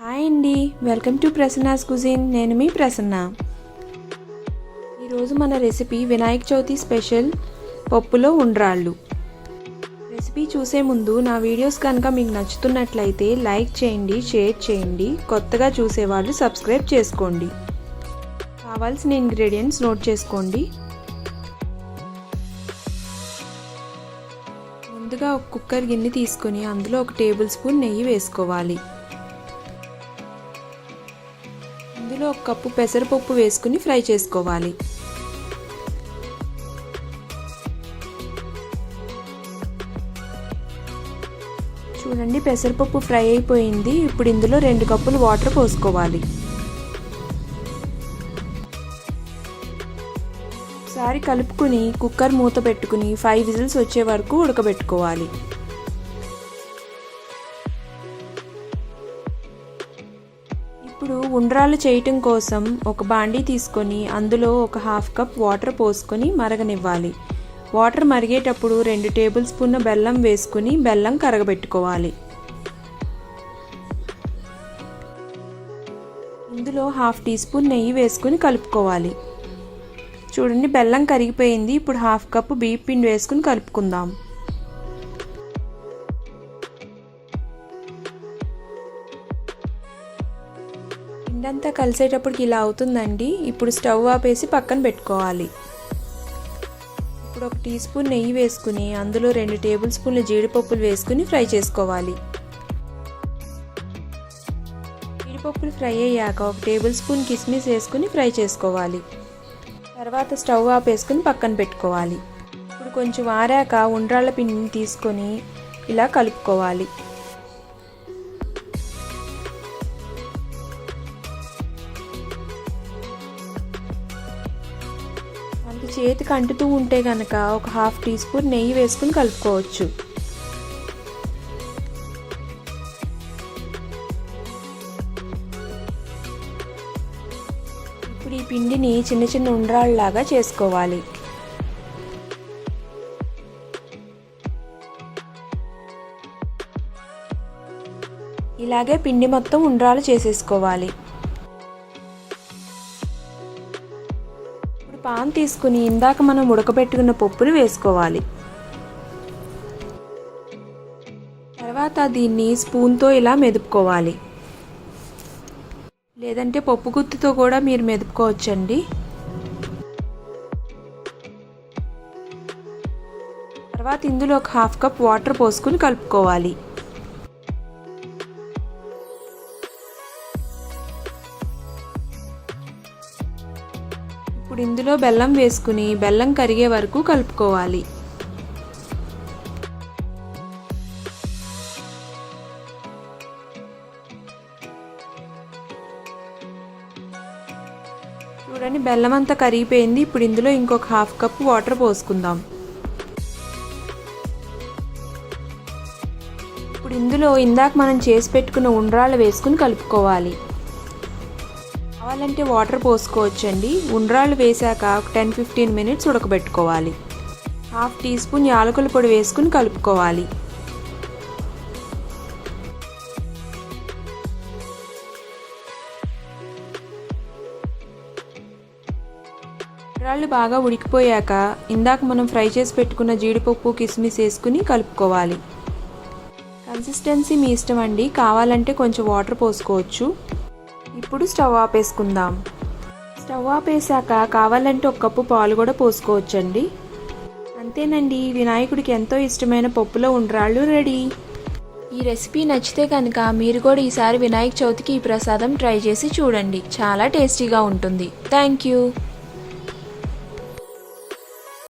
Hi అండి. Welcome to Prasanna's cuisine. నేను మీ ప్రసన్న. ఈరోజు మన రెసిపీ వినాయక చవితి స్పెషల్ పప్పులో ఉండ్రాళ్ళు. రెసిపీ చూసే ముందు నా వీడియోస్ కనుక మీకు నచ్చుతున్నట్లయితే లైక్ చేయండి షేర్ చేయండి కొత్తగా చూసేవాళ్ళు సబ్స్క్రైబ్ చేసుకోండి. కావాల్సిన ఇంగ్రీడియంట్స్ నోట్ చేసుకోండి. ముందుగా ఒక కుక్కర్ గిన్నె తీసుకొని అందులో ఒక టేబుల్ స్పూన్ నెయ్యి వేసుకోవాలి. ఇందులో ఒక కప్పు పెసరపప్పు వేసుకుని ఫ్రై చేసుకోవాలి. చూడండి పెసరపప్పు ఫ్రై అయిపోయింది. ఇప్పుడు ఇందులో రెండు కప్పులు వాటర్ పోసుకోవాలి. ఒకసారి కలుపుకుని కుక్కర్ మూత పెట్టుకుని ఫైవ్ విజిల్స్ వచ్చే వరకు ఉడకబెట్టుకోవాలి. ఇప్పుడు ఉండ్రాలు చేయటం కోసం ఒక బాండీ తీసుకొని అందులో ఒక హాఫ్ కప్ వాటర్ పోసుకొని మరగనివ్వాలి. వాటర్ మరిగేటప్పుడు రెండు టేబుల్ స్పూన్ల బెల్లం వేసుకుని బెల్లం కరగబెట్టుకోవాలి. ఇందులో హాఫ్ టీ స్పూన్ నెయ్యి వేసుకుని కలుపుకోవాలి. చూడండి బెల్లం కరిగిపోయింది. ఇప్పుడు హాఫ్ కప్ బియ్య పిండి వేసుకుని కలుపుకుందాం. పిండంతా కలిసేటప్పటికి ఇలా అవుతుందండి. ఇప్పుడు స్టవ్ ఆపేసి పక్కన పెట్టుకోవాలి. ఇప్పుడు ఒక టీ స్పూన్ నెయ్యి వేసుకుని అందులో రెండు టేబుల్ స్పూన్ల జీడిపప్పులు వేసుకుని ఫ్రై చేసుకోవాలి. జీడిపప్పులు ఫ్రై అయ్యాక ఒక టేబుల్ స్పూన్ కిస్మిస్ వేసుకుని ఫ్రై చేసుకోవాలి. తర్వాత స్టవ్ ఆపేసుకుని పక్కన పెట్టుకోవాలి. ఇప్పుడు కొంచెం ఆరాక ఉండ్రాళ్ళ పిండిని తీసుకొని ఇలా కలుపుకోవాలి. మనకి చేతికి అంటుతూ ఉంటే కనుక ఒక హాఫ్ టీ స్పూన్ నెయ్యి వేసుకుని కలుపుకోవచ్చు. ఇప్పుడు ఈ పిండిని చిన్న చిన్న ఉండ్రాళ్ళలాగా చేసుకోవాలి. ఇలాగే పిండి మొత్తం ఉండ్రాలు చేసేసుకోవాలి. పాన్ తీసుకుని ఇందాక మనం ఉడకబెట్టుకున్న పప్పులు వేసుకోవాలి. తర్వాత దీన్ని స్పూన్తో ఇలా మెదుపుకోవాలి. లేదంటే పప్పు గుత్తుతో కూడా మీరు మెదుపుకోవచ్చండి. తర్వాత ఇందులో ఒక హాఫ్ కప్ వాటర్ పోసుకుని కలుపుకోవాలి. ఇప్పుడు ఇందులో బెల్లం వేసుకుని బెల్లం కరిగే వరకు కలుపుకోవాలి. చూడండి బెల్లం అంతా కరిగిపోయింది. ఇప్పుడు ఇందులో ఇంకొక హాఫ్ కప్ వాటర్ పోసుకుందాం. ఇప్పుడు ఇందులో ఇందాక మనం చేసి పెట్టుకున్న ఉండ్రాళ్ళు వేసుకుని కలుపుకోవాలి. కావాలంటే వాటర్ పోసుకోవచ్చండి. ఉండ్రాళ్ళు వేశాక టెన్ ఫిఫ్టీన్ మినిట్స్ ఉడకబెట్టుకోవాలి. హాఫ్ టీ స్పూన్ యాలకుల పొడి వేసుకుని కలుపుకోవాలి. ఉండ్రాళ్ళు బాగా ఉడికిపోయాక ఇందాక మనం ఫ్రై చేసి పెట్టుకున్న జీడిపప్పు కిస్మిస్ వేసుకుని కలుపుకోవాలి. కన్సిస్టెన్సీ మీ ఇష్టం అండి. కావాలంటే కొంచెం వాటర్ పోసుకోవచ్చు. ఇప్పుడు స్టవ్ ఆపేసుకుందాం. స్టవ్ ఆపేసాక కావాలంటే ఒక కప్పు పాలు కూడా పోసుకోవచ్చండి. అంతేనండి వినాయకుడికి ఎంతో ఇష్టమైన పప్పులో ఉండ్రాళ్ళు రెడీ. ఈ రెసిపీ నచ్చితే కనుక మీరు కూడా ఈసారి వినాయక చవితికి ఈ ప్రసాదం ట్రై చేసి చూడండి. చాలా టేస్టీగా ఉంటుంది. Thank you.